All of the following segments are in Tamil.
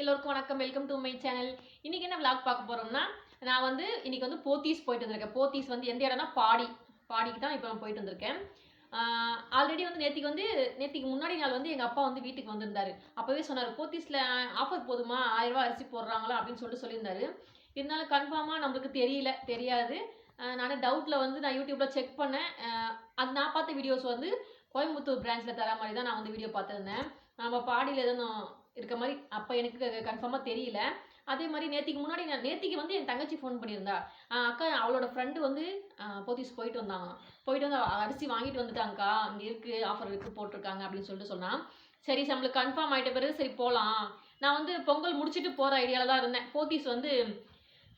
எல்லோருக்கும் வணக்கம். வெல்கம் டு மை சேனல் இன்னைக்கு என்ன விளாக் பார்க்க போறோம்னா நான் வந்து இன்னைக்கு வந்து போத்தீஸ் போயிட்டு வந்திருக்கேன். போத்தீஸ் வந்து எந்த இடம்னா பாடி பாடிக்கு தான் இப்போ நான் போயிட்டு வந்திருக்கேன். ஆல்ரெடி வந்து நேத்திக்கு வந்து நேத்திக்கு முன்னாடி நாள் வந்து எங்கள் அப்பா வந்து வீட்டுக்கு வந்திருந்தாரு. அப்போவே சொன்னார் போத்தீஸில் ஆஃபர் போதுமா? ஆயிரம் ரூபாய் அரிசி போடுறாங்களா? அப்படின்னு சொல்லிட்டு சொல்லியிருந்தாரு. இருந்தாலும் கன்ஃபார்மாக நம்மளுக்கு தெரியல தெரியாது. நான் நானே டவுட்டில் வந்து நான் யூடியூப்பில் செக் பண்ணேன். அது நான் பார்த்த வீடியோஸ் வந்து கோயம்புத்தூர் பிரான்ச்சில் தர மாதிரி தான் நான் வந்து வீடியோ பார்த்துருந்தேன். நம்ம பாடியில் எதுவும் இருக்க மாதிரி அப்போ எனக்கு கன்ஃபார்மாக தெரியல. அதே மாதிரி நேத்திக்கு முன்னாடி நான் நேத்திக்கு வந்து என் தங்கச்சி ஃபோன் பண்ணியிருந்தா. அக்கா அவளோட ஃப்ரெண்டு வந்து போத்தீஸ் போயிட்டு வந்தாங்க. போயிட்டு வந்து அரிசி வாங்கிட்டு வந்துட்டாங்கக்கா. இங்கே இருக்குது ஆஃபர் இருக்குது போட்டிருக்காங்க அப்படின்னு சொல்லிட்டு சொன்னான் சரி நம்மளுக்கு கன்ஃபார்ம் ஆகிட்ட பிறகு சரி போகலாம் நான் வந்து பொங்கல் முடிச்சுட்டு போகிற ஐடியாவில் தான் இருந்தேன். போத்தீஸ் வந்து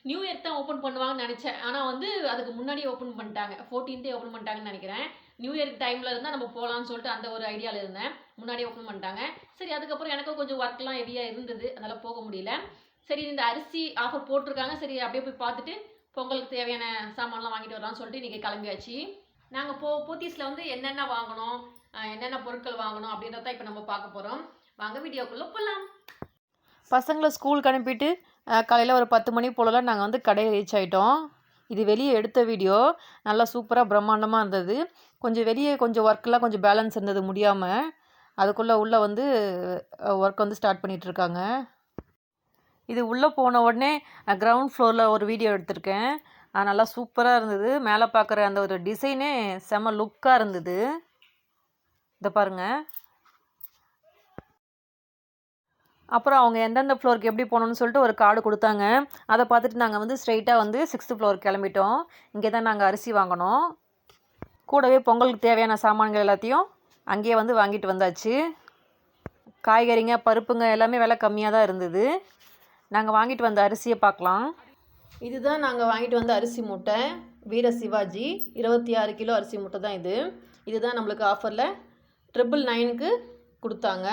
நியூ இயர் தான் ஓப்பன் பண்ணுவாங்கன்னு நினச்சேன். ஆனால் வந்து அதுக்கு முன்னாடியே ஓப்பன் பண்ணிட்டாங்க. ஃபோர்டீன்த்தே ஓப்பன் பண்ணிட்டாங்கன்னு நினைக்கிறேன். நியூ இயர் டைமில் இருந்தால் நம்ம போகலான்னு சொல்லிட்டு அந்த ஒரு ஐடியாவில் இருந்தேன். முன்னாடியே ஓப்பன் பண்ணிட்டாங்க. சரி அதுக்கப்புறம் எனக்கும் கொஞ்சம் ஒர்க்லாம் ஹெவியாக இருந்தது. அதனால் போக முடியல. சரி இந்த அரிசி ஆஃபர் போட்டிருக்காங்க. சரி அப்படியே போய் பார்த்துட்டு பொங்கலுக்கு தேவையான சாமான்லாம் வாங்கிட்டு வரலாம்னு சொல்லிட்டு இன்றைக்கி கிளம்பியாச்சு. நாங்கள் போ போத்தீஸில் வந்து என்னென்ன வாங்கணும் என்னென்ன பொருட்கள் வாங்கணும் அப்படின்றத இப்போ நம்ம பார்க்க போகிறோம் வாங்க வீடியோக்குள்ளே போகலாம் பசங்களை ஸ்கூலுக்கு அனுப்பிட்டு காலையில் ஒரு பத்து மணி போலலாம் நாங்கள் வந்து கடையில் ரீச் ஆகிட்டோம் இது வெளியே எடுத்த வீடியோ நல்லா சூப்பராக பிரம்மாண்டமாக இருந்தது. கொஞ்சம் வெளியே கொஞ்சம் ஒர்க்கெலாம் கொஞ்சம் பேலன்ஸ் இருந்தது முடியாமல் அதுக்குள்ளே உள்ளே வந்து ஒர்க் வந்து ஸ்டார்ட் பண்ணிகிட்ருக்காங்க இது உள்ளே போன உடனே கிரவுண்ட் ஃப்ளோரில் ஒரு வீடியோ எடுத்திருக்கேன். அது நல்லா சூப்பராக இருந்தது. மேலே பார்க்குற அந்த ஒரு டிசைனே செம லுக்காக இருந்தது. இதை பாருங்கள் அப்புறம் அவங்க எந்தெந்த ஃப்ளோருக்கு எப்படி போகணுன்னு சொல்லிட்டு ஒரு கார்டு கொடுத்தாங்க. அதை பார்த்துட்டு நாங்கள் வந்து ஸ்ட்ரைட்டாக வந்து சிக்ஸ்த்து ஃப்ளோர் கிளம்பிட்டோம். இங்கே தான் நாங்கள் அரிசி வாங்கினோம். கூடவே பொங்கலுக்கு தேவையான சாமான்கள் எல்லாத்தையும் அங்கேயே வந்து வாங்கிட்டு வந்தாச்சு. காய்கறிங்க பருப்புங்க எல்லாமே விலை கம்மியாக தான் இருந்தது. நாங்கள் வாங்கிட்டு வந்த அரிசியை பார்க்கலாம். இதுதான் நாங்கள் வாங்கிட்டு வந்த அரிசி மூட்டை. வீர சிவாஜி இருபத்தி ஆறு கிலோ அரிசி மூட்டை தான் இது. இதுதான் நம்மளுக்கு ஆஃபரில் ட்ரிபிள் நைனுக்கு கொடுத்தாங்க.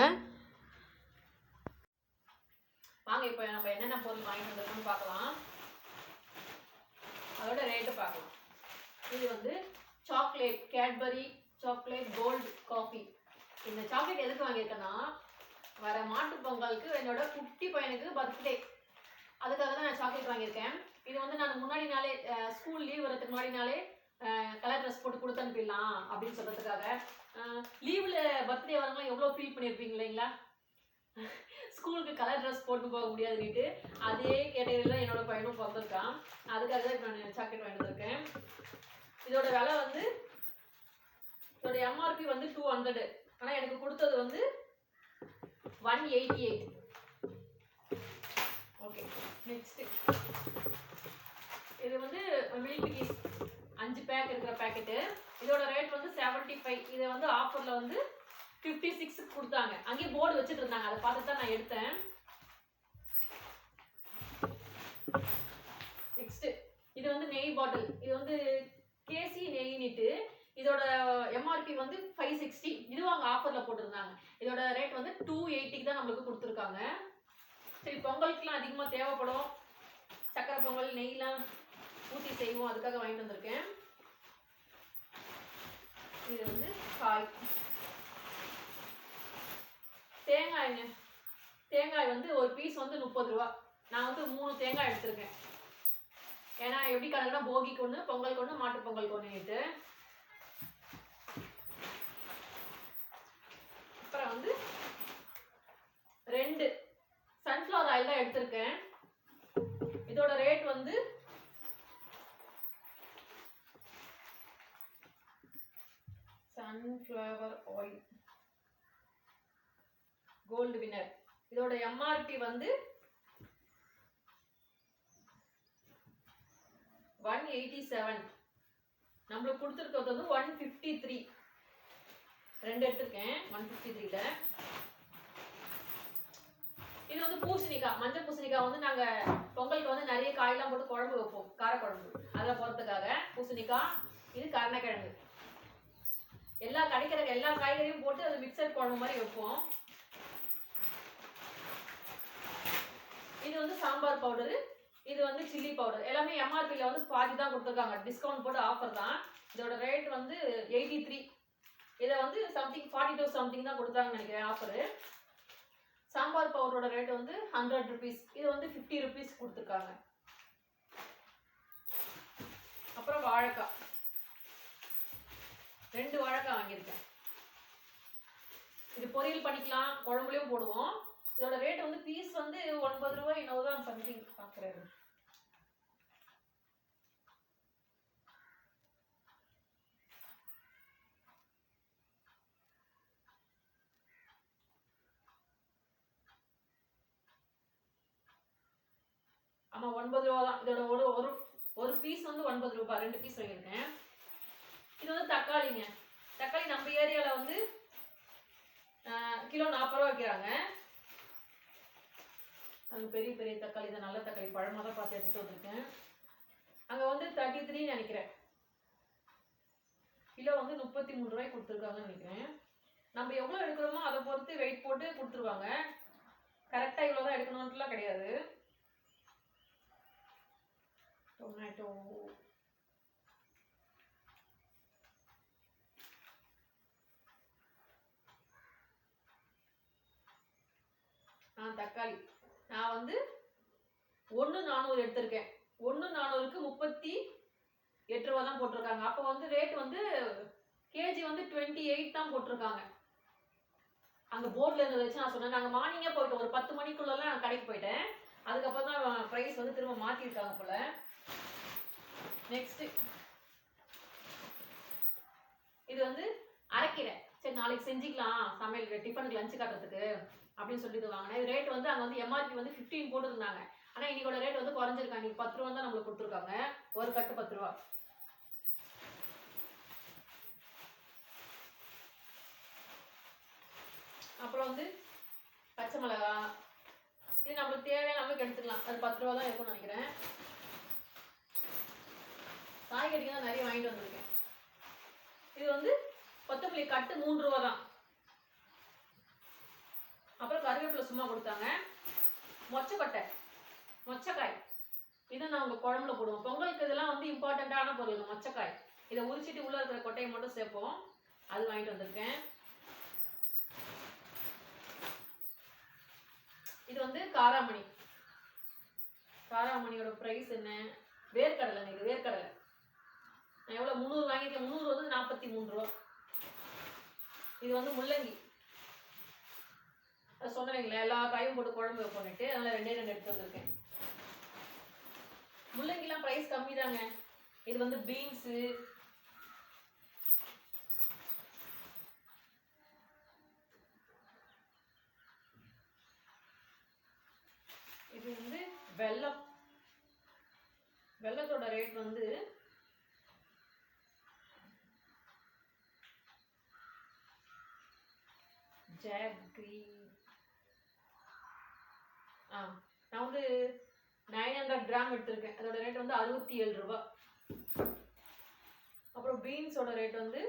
வாங்க இப்போ நம்ம என்னென்ன பொருள் வாங்கிட்டு வந்திருக்கோம்னு பார்க்கலாம். அதோட ரேட்டு பார்க்கலாம். இது வந்து chocolate Cadbury chocolate cold coffee இந்த சாக்லேட் எதுக்கு வாங்கியிருக்கேன்னா வர மாட்டு பொங்கலுக்கு என்னோட குட்டி பையனுக்கு பர்த்டே அதுக்காக தான் நான் சாக்லேட் வாங்கியிருக்கேன். இது வந்து நான் முன்னாடி நாளே ஸ்கூல் லீவ் வரதுக்கு முன்னாடி நாளே கலர் ட்ரெஸ் போட்டு கொடுத்து அனுப்பிடலாம் அப்படின்னு சொல்கிறதுக்காக லீவில் பர்த்டே வரவங்களாம் எவ்வளோ ஃபீல் பண்ணியிருப்பீங்க இல்லைங்களா? ஸ்கூலுக்கு கலர் ட்ரெஸ் போட்டு போக முடியாதுன்னுட்டு அதே கேட்டகரியில் தான் என்னோட பையனும் பிறந்திருக்கான். அதுக்காக தான் நான் சாக்லேட் வாங்கிட்டு வந்திருக்கேன். இதோட விலை வந்து இதோட எம்ஆர்பி வந்து டூ ஹண்ட்ரடு ஆனால் எனக்கு கொடுத்தது வந்து one eighty eight okay next இது வந்து மில்க் கீஸ் அஞ்சு பேக் இருக்கிற பேக்கெட்டு இதோட ரேட் வந்து செவன்ட்டி ஃபைவ் இதை வந்து ஆஃபரில் வந்து ஃபிஃப்டி சிக்ஸுக்கு கொடுத்தாங்க. அங்கேயே போர்டு வச்சுட்டு இருந்தாங்க அதை பார்த்து தான் நான் எடுத்தேன். நெக்ஸ்ட் இது வந்து நெய் பாட்டில் இது வந்து கேசி நெய்னிட்டு இதோட எம்ஆர்பி வந்து ஃபைவ் சிக்ஸ்டி இதுவும் அங்கே ஆஃபரில் போட்டிருந்தாங்க. இதோட ரேட் வந்து டூ எயிட்டிக்கு தான் நம்மளுக்கு கொடுத்துருக்காங்க. சரி பொங்கலுக்குலாம் அதிகமாக தேவைப்படும். சக்கரை பொங்கல் நெய்லாம் ஊற்றி செய்வோம். அதுக்காக வாங்கிட்டு வந்திருக்கேன். இது வந்து காய். தேங்காய்ங்க தேங்காய் வந்து ஒரு பீஸ் வந்து முப்பது ரூபா. நான் வந்து மூணு தேங்காய் எடுத்திருக்கேன். ஏன்னா எப்படி கணக்குனா போகிக்கு ஒன்று பொங்கலுக்கு ஒன்று மாட்டு பொங்கலுக்கு ஒன்றுட்டு அப்புறம் வந்து ரெண்டு. சன்ஃப்ளவர் ஆயில் தான் எடுத்திருக்கேன். இதோட ரேட் வந்து சன்ஃப்ளவர் ஆயில் கோல்டு வினர் இதோட எம்ஆர்பி வந்து ஒன் எயிட்டி செவன் நம்மளுக்கு கொடுத்துருக்கிறது வந்து ஒன் ஃபிஃப்டி த்ரீ ரெண்டு எடுத்திருக்கேன். ஒன் ஃபிஃப்டி த்ரீல இது வந்து பூசணிக்காய். மஞ்சள் பூசணிக்காய் வந்து நாங்கள் பொங்கலுக்கு வந்து நிறைய காயெல்லாம் போட்டு குழம்பு வைப்போம். காரக்குழம்பு. அதில் போகிறதுக்காக பூசணிக்காய் இது கருணக்கிழங்கு. எல்லா கிடைக்கிற எல்லா காய்கறியும் போட்டு அது மிக்சர் குழம்பு மாதிரி வைப்போம். இது வந்து சாம்பார் பவுடரு இது வந்து சில்லி பவுடர். எல்லாமே எம்ஆர்பியில் வந்து பாதி தான் கொடுத்துருக்காங்க. டிஸ்கவுண்ட் போட்டு ஆஃபர் தான். இதோட ரேட் வந்து எயிட்டி த்ரீ இதை வந்து சம்திங் ஃபார்ட்டி டூ சம்திங் தான் கொடுத்தாங்கன்னு நினைக்கிறேன் ஆஃபரு சாம்பார் பவுடரோட ரேட் வந்து ஹண்ட்ரட் ருபீஸ் இது வந்து ஃபிஃப்டி ருபீஸ் கொடுத்துருக்காங்க. அப்புறம் வாழைக்காய். ரெண்டு வாழைக்காய் வாங்கியிருக்கேன். இது பொரியல் பண்ணிக்கலாம். குழம்புலையும் போடுவோம். இதோட ரேட் வந்து பீஸ் வந்து ஒன்பது ரூபாய் என்னவோ தான் சம்திங் பார்க்குறாரு ஆமா ஒன்பது ரூபா தான். இதோட ஒரு ஒரு ஒரு பீஸ் வந்து ஒன்பது ரூபாய். ரெண்டு பீஸ் வாங்கியிருக்கேன். இது வந்து தக்காளிங்க. தக்காளி நம்ம ஏரியாவில் வந்து கிலோ நாற்பது ரூபா வைக்கிறாங்க அங்கே பெரிய பெரிய தக்காளி தான் நல்ல தக்காளி பழமாக தான் பார்த்து எடுத்துகிட்டு வந்திருக்கேன். அங்கே வந்து தேர்ட்டி த்ரீ நினைக்கிறேன். கிலோ வந்து முப்பத்தி மூணு ரூபாய்க்கு கொடுத்துருக்காங்கன்னு நினைக்கிறேன். நம்ம எவ்வளோ எடுக்கிறோமோ அதை பொறுத்து வெயிட் போட்டு கொடுத்துருவாங்க. கரெக்டாக இவ்வளோ தான் எடுக்கணுன்ட்டுலாம் கிடையாது. டொமேட்டோ ஆ தக்காளி. நான் வந்து ஒன்று நானூறு எடுத்திருக்கேன். ஒன்று நானூறுக்கு முப்பத்தி எட்டு ரூபா தான் போட்டிருக்காங்க. அப்போ வந்து ரேட் வந்து கேஜி வந்து டுவெண்ட்டி எயிட் தான் போட்டிருக்காங்க. அங்கே போர்டில் இருந்ததை வச்சு நான் சொன்னேன். நாங்கள் மார்னிங்கே போயிட்டோம். ஒரு பத்து மணிக்குள்ளெல்லாம் நான் கடைக்கு போயிட்டேன். அதுக்கப்புறம் தான் ப்ரைஸ் வந்து திரும்ப மாற்றிருக்காங்க போல். நெக்ஸ்ட்டு இது வந்து அரைக்கீரை. சரி நாளைக்கு செஞ்சுக்கலாம். சமையல் டிஃபனுக்கு லஞ்சு காட்டுறதுக்கு. அப்படின்னு சொல்லிட்டு இது வாங்கினேன் இது ரேட் வந்து அங்கே வந்து எம்ஆர்பி வந்து ஃபிஃப்டீன் போட்டுருந்தாங்க. ஆனால் இன்னைக்கோட ரேட் வந்து குறைஞ்சிருக்காங்க. இன்னைக்கு பத்து ரூபா தான் நம்மளுக்கு கொடுத்துருக்காங்க. ஒரு கட்டு பத்து ரூபா. அப்புறம் வந்து பச்சை மிளகா. இது நம்மளுக்கு தேவையான அளவுக்கு எடுத்துக்கலாம். அது பத்து ரூபா தான் இருக்கும்னு நினைக்கிறேன். காய்கறிக்கு தான் நிறைய வாங்கிட்டு வந்திருக்கேன். இது வந்து கொத்தமல்லி கட்டு மூன்று ரூபா தான். அப்புறம் கருவேப்பிலை சும்மா கொடுத்தாங்க. மொச்சக்கொட்டை. மொச்சக்காய். இது நான் உங்கள் குழம்புல போடுவோம். பொங்கலுக்கு இதெல்லாம் வந்து இம்பார்ட்டண்ட்டான பொருள் இந்த மொச்சக்காய். இதை உரிச்சிட்டு உள்ளே இருக்கிற கொட்டையை மட்டும் சேர்ப்போம். அது வாங்கிட்டு வந்திருக்கேன். இது வந்து காராமணி. காராமணியோட ப்ரைஸ் என்ன? வேர்க்கடலைங்க இது வேர்க்கடலை. நான் எவ்வளோ முந்நூறு வாங்கியிருக்கேன். முந்நூறு வந்து நாற்பத்தி மூணு ரூபா. இது வந்து முள்ளங்கி. சொன்னேங்களே எல்லா காயும் போட்டு குழம்பு வைப்போன்னுட்டு அதனால ரெண்டே ரெண்டு எடுத்து வந்திருக்கேன். முள்ளங்கிலாம் ப்ரைஸ் கம்மி தாங்க இது வந்து பீன்ஸு இது வந்து வெல்லம். வெல்லத்தோட ரேட் வந்து ஜாக்ரி ஆ நான் வந்து நைன் ஹண்ட்ரட் கிராம் எடுத்திருக்கேன். அதோட ரேட் வந்து அறுபத்தி ஏழு ரூபா. அப்புறம் பீன்ஸோட ரேட் வந்து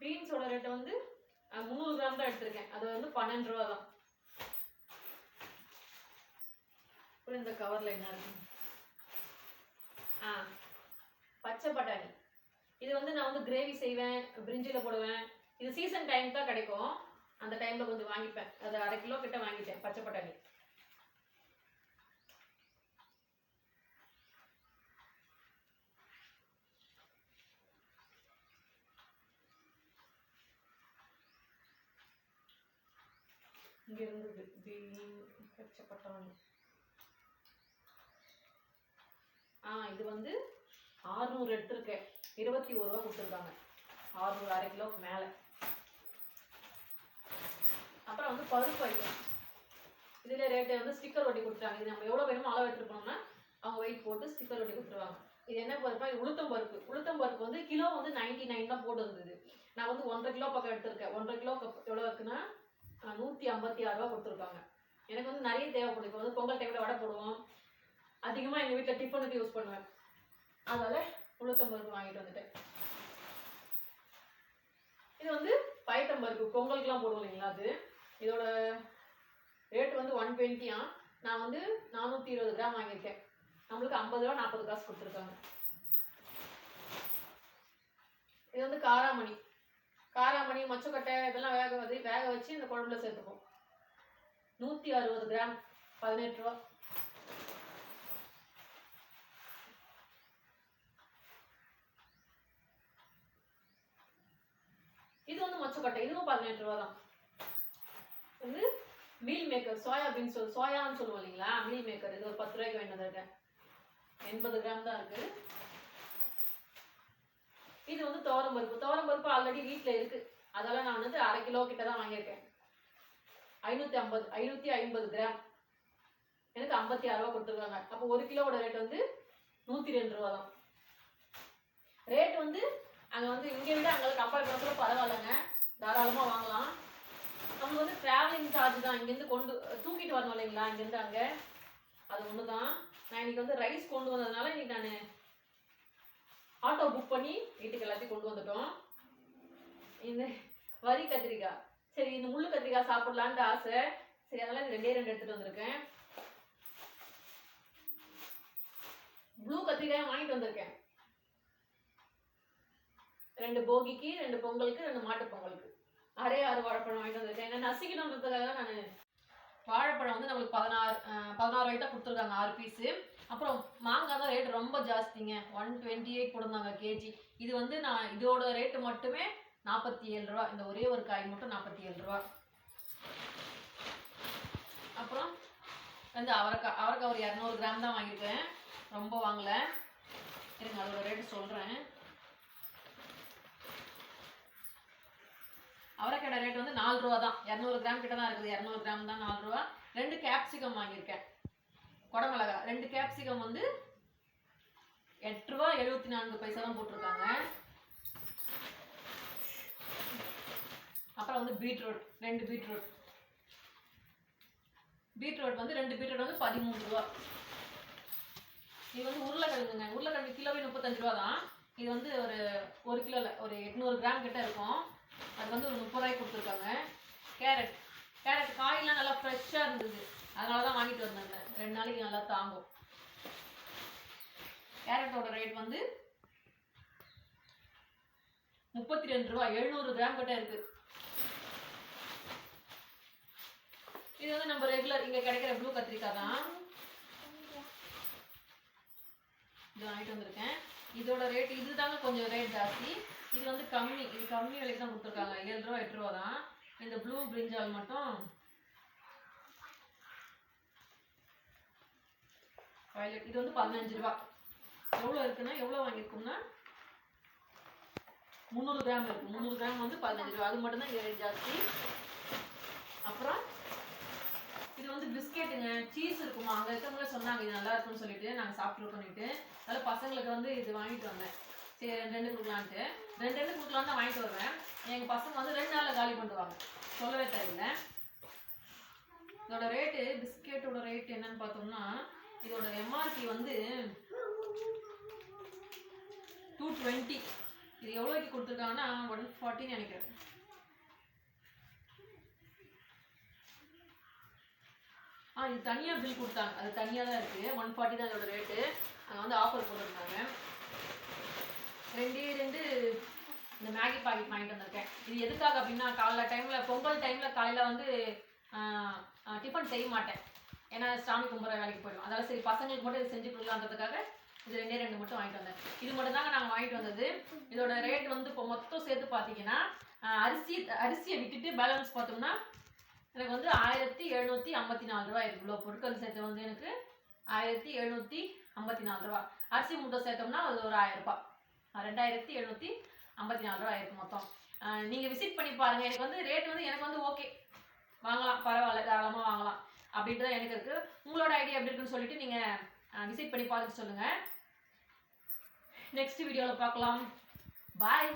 பீன்ஸோட ரேட் வந்து அஹ், முந்நூறு கிராம் தான் எடுத்திருக்கேன். அது வந்து பன்னெண்டு ரூபா தான். அப்புறம் இந்த கவர்ல என்ன இருக்கு? பச்சை பட்டாணி. இது வந்து நான் வந்து கிரேவி செய்வேன் பிரிஞ்சில் போடுவேன். இது சீசன் டைம் தான் கிடைக்கும். அந்த டைமில் கொஞ்சம் வாங்கிப்பேன். அது அரை கிலோ கிட்ட வாங்கிட்டேன் பச்சை பட்டாணி. இங்கே இருந்தது பச்சை பட்டாணி. ஆ இது வந்து ஆறுநூறு எடுத்திருக்கேன். இருபத்தி ஒரு ரூபா கொடுத்துருக்காங்க. ஆறுநூறு அரை கிலோவுக்கு மேலே. அப்புறம் வந்து பருப்பு ஐட்டம் இதில் ரேட்டு வந்து ஸ்டிக்கர் ஒட்டி கொடுத்துருவாங்க இது நம்ம எவ்வளோ வேணுமோ அளவு எடுத்துருப்போம்னா அவங்க வெயிட் போட்டு ஸ்டிக்கர் ஒட்டி கொடுத்துருவாங்க. இது என்ன பருப்பா? இது உளுத்தம் பருப்பு. உளுத்தம் பருப்பு வந்து கிலோ வந்து நைன்டி நைன் தான் போட்டு இருந்தது நான் வந்து ஒன்றரை கிலோ பக்கம் எடுத்திருக்கேன். ஒன்றரை கிலோ எவ்வளோ இருக்குன்னா நூற்றி ஐம்பத்தி ஆறு ரூபா கொடுத்துருக்காங்க எனக்கு வந்து நிறைய தேவைப்படுது இப்போ வந்து பொங்கல் டைமில் வடை போடுவோம். அதிகமாக எங்கள் வீட்டில் டிஃபனுக்கு யூஸ் பண்ணுவேன். அதனால உளுத்தம்பருப்பு வாங்கிட்டு வந்துட்டேன். இது வந்து பயத்தம்பருப்பு பொங்கலுக்குலாம் போடுவோம் இல்லைங்களா அது? இதோட ரேட் வந்து ஒன் டுவெண்ட்டியா நான் வந்து நானூற்றி இருபது கிராம் வாங்கியிருக்கேன். நம்மளுக்கு ஐம்பது ரூபா நாற்பது காசு கொடுத்துருக்காங்க. இது வந்து காராமணி. காராமணி மொச்சக்கொட்டை இதெல்லாம் வேக வந்து வேக வச்சு இந்த குழம்புல சேர்த்துப்போம். நூற்றி அறுபது கிராம் பதினெட்டு ரூபா இது வந்து மொச்சக்கொட்டை இதுவும் பதினெட்டு ரூபா தான். வந்து மீல் மேக்கர் சோயா பீன்ஸ் சோயான்னு சொல்லுவோம் இல்லைங்களா? மீல் மேக்கர் இது ஒரு பத்து ரூபாய்க்கு வேண்டியது இருக்கேன் எண்பது கிராம் தான் இருக்கு. இது வந்து துவரம் பருப்பு. துவரம் பருப்பு ஆல்ரெடி வீட்டில் இருக்கு. அதெல்லாம் நான் வந்து அரை கிலோ கிட்ட தான் வாங்கியிருக்கேன். ஐநூற்றி ஐம்பது ஐநூற்றி ஐம்பது கிராம். எனக்கு ஐம்பத்தி ஆறு ரூபா கொடுத்துருக்காங்க. அப்போ ஒரு கிலோவோட ரேட் வந்து நூற்றி ரெண்டு ரூபா தான். ரேட் வந்து அங்கே வந்து இங்கே விட அங்கே கம்பேர் பண்ண பரவாயில்லைங்க. தாராளமாக வாங்கலாம். நமக்கு வந்து ட்ராவலிங் சார்ஜ் தான் இங்கேருந்து கொண்டு தூக்கிட்டு வரணும் இல்லைங்களா? இங்கேருந்து அங்கே. அது ஒன்று தான் நான் இன்னைக்கு வந்து ரைஸ் கொண்டு வந்ததுனால இன்னைக்கு நான் ஆட்டோ புக் பண்ணி வீட்டுக்கு எல்லாத்தையும் கொண்டு வந்துட்டோம். இந்த வரி கத்திரிக்காய். சரி இந்த முள்ளு கத்திரிக்காய் சாப்பிட்லான்ட்டு ஆசை. சரி அதனால் ரெண்டே ரெண்டு எடுத்துகிட்டு வந்திருக்கேன். ப்ளூ கத்திரிக்காய் வாங்கிட்டு வந்திருக்கேன். ரெண்டு போகிக்கு ரெண்டு பொங்கலுக்கு ரெண்டு மாட்டு பொங்கலுக்கு. அரே ஆறு வாழைப்பழம் வாங்கிட்டு வந்திருக்கேன் ஏன்னா நசிக்கணுன்றதுக்காக தான் நான் வாழைப்பழம் வந்து நம்மளுக்கு பதினாறு பதினாறு ரூபாய்க்கு தான் கொடுத்துருக்காங்க ஆறு பீஸு. அப்புறம் மாங்காய் தான் ரேட் ரொம்ப ஜாஸ்திங்க. ஒன் டுவெண்ட்டி எயிட் கொடுந்தாங்க கேஜி. இது வந்து நான் இதோட ரேட்டு மட்டுமே நாற்பத்தி ஏழு ரூபா. இந்த ஒரே ஒரு காய் மட்டும் நாற்பத்தி ஏழு ரூபா. அப்புறம் வந்து அவரைக்காய் அவரைக்காய் ஒரு இரநூறு கிராம் தான் வாங்கியிருக்கேன். ரொம்ப வாங்கலை. இருங்க அதோட ரேட்டு சொல்கிறேன் அவரைக்காய் ரேட் வந்து நாலு ரூபா தான். இரநூறு கிராம் கிட்ட தான் இருக்குது. இரநூறு கிராம் தான் நாலு ரூபா. ரெண்டு கேப்சிகம் வாங்கியிருக்கேன். குடமிளகா ரெண்டு கேப்சிகம் வந்து எட்டு ரூபா எழுபத்தி நான்கு பைசா தான் போட்டிருக்காங்க. அப்புறம் வந்து பீட்ரூட். ரெண்டு பீட்ரூட். பீட்ரூட் வந்து ரெண்டு பீட்ரூட் வந்து பதிமூணு ரூபா. இது வந்து உருளைக்கிழங்குங்க. உருளைக்கிழங்கு கிலோவே முப்பத்தஞ்சு ரூபா தான். இது வந்து ஒரு ஒரு கிலோவில் ஒரு எட்நூறு கிராம் கிட்ட இருக்கும். அது வந்து ஒரு முப்பது ரூபாய்க்கு கொடுத்துருக்காங்க. கேரட். கேரட் காயெல்லாம் நல்லா ஃப்ரெஷ்ஷாக இருந்தது. அதனால தான் வாங்கிட்டு வந்தாங்க. ரெண்டு நாளைக்கு நல்லா தாங்கும். கேரட்டோட ரேட் வந்து முப்பத்தி ரெண்டு ரூபா. எழுநூறு கிராம் கிட்ட இருக்கு. இது வந்து நம்ம ரெகுலர் இங்க கிடைக்கிற ப்ளூ கத்திரிக்காய் தான். இது வாங்கிட்டு வந்திருக்கேன். இதோட ரேட் இதுதாங்க கொஞ்சம் ரேட் ஜாஸ்தி. இது வந்து கம்மி இது கம்மி விலைக்கு தான் கொடுத்துருக்காங்க. ஏழு ரூபா எட்டு ரூபா தான். இந்த ப்ளூ பிரிஞ்சால் மட்டும் வயலட் இது வந்து பதினஞ்சு ரூபா எவ்வளோ இருக்குன்னா எவ்வளோ வாங்கியிருக்கோம்னா? முந்நூறு கிராம் இருக்கு. முந்நூறு கிராம் வந்து பதினஞ்சு ரூபா அது மட்டும்தான் இங்கே ஜாஸ்தி. அப்புறம் இது வந்து பிஸ்கெட்டுங்க. சீஸ் இருக்குமா? அங்கே இருக்கவங்கள சொன்னாங்க இது நல்லா இருக்கும்னு சொல்லிட்டு நாங்கள் சாப்பிட்ருக்கோன்னுட்டு அதில் பசங்களுக்கு வந்து இது வாங்கிட்டு வந்தேன். சரி ரெண்டு ரெண்டு கொடுக்கலான்ட்டு. ரெண்டு ரெண்டு கொடுக்கலான்னு தான் வாங்கிட்டு வருவேன். எங்கள் பசங்க வந்து ரெண்டு நாளில் காலி பண்ணுவாங்க சொல்லவே தேவையில்லை. இதோட ரேட்டு பிஸ்கெட்டோட ரேட் என்னன்னு பார்த்தோம்னா இதோட எம்ஆர்பி வந்து டூ டுவெண்ட்டி இது எவ்வளோக்கு கொடுத்துருக்காங்கன்னா ஒன் ஃபார்ட்டின்னு நினைக்கிறேன். ஆ இது தனியாக பில் கொடுத்தாங்க. அது தனியாக தான் இருக்குது ஒன் ஃபார்ட்டி தான் இதோட ரேட்டு அங்கே வந்து ஆஃபர் போட்டிருந்தாங்க. ரெண்டே ரெண்டு இந்த மேகி பாக்கெட் வாங்கிட்டு வந்திருக்கேன். இது எதுக்காக அப்படின்னா காலைல டைமில் பொங்கல் டைமில் காலையில் வந்து டிஃபன் செய்ய மாட்டேன். ஏன்னா சாமி கும்பிட்ற வேலைக்கு போயிடும். அதாவது சரி பசங்களுக்கு மட்டும் இது செஞ்சு கொடுக்கலான்றதுக்காக இது ரெண்டே ரெண்டு மட்டும் வாங்கிட்டு வந்தேன். இது மட்டும் தாங்க நாங்கள் வாங்கிட்டு வந்தது. இதோட ரேட் வந்து இப்போ மொத்தம் சேர்த்து பார்த்தீங்கன்னா அரிசி அரிசியை விட்டுட்டு பேலன்ஸ் பார்த்தோம்னா எனக்கு வந்து ஆயிரத்தி எழுநூற்றி ஐம்பத்தி நாலு ரூபா இவ்வளோ பொருட்கள் சேர்த்து வந்து எனக்கு ஆயிரத்தி எழுநூற்றி ஐம்பத்தி நாலு ரூபா அரிசி மூட்டை சேர்த்தோம்னா அது ஒரு ஆயிரம் ரூபாய். ரெண்டாயிரத்தி எழுநூற்றி ஐம்பத்தி நாலு ரூபா ஆயிருக்கு மொத்தம். நீங்கள் விசிட் பண்ணி பாருங்கள் எனக்கு வந்து ரேட் வந்து எனக்கு வந்து ஓகே வாங்கலாம் பரவாயில்ல. தாராளமாக வாங்கலாம். அப்படின்ட்டு தான் எனக்கு இருக்குது உங்களோட ஐடியா எப்படி இருக்குன்னு சொல்லிட்டு நீங்கள் விசிட் பண்ணி பார்த்துட்டு சொல்லுங்கள் நெக்ஸ்ட் வீடியோவில் பார்க்கலாம். பாய்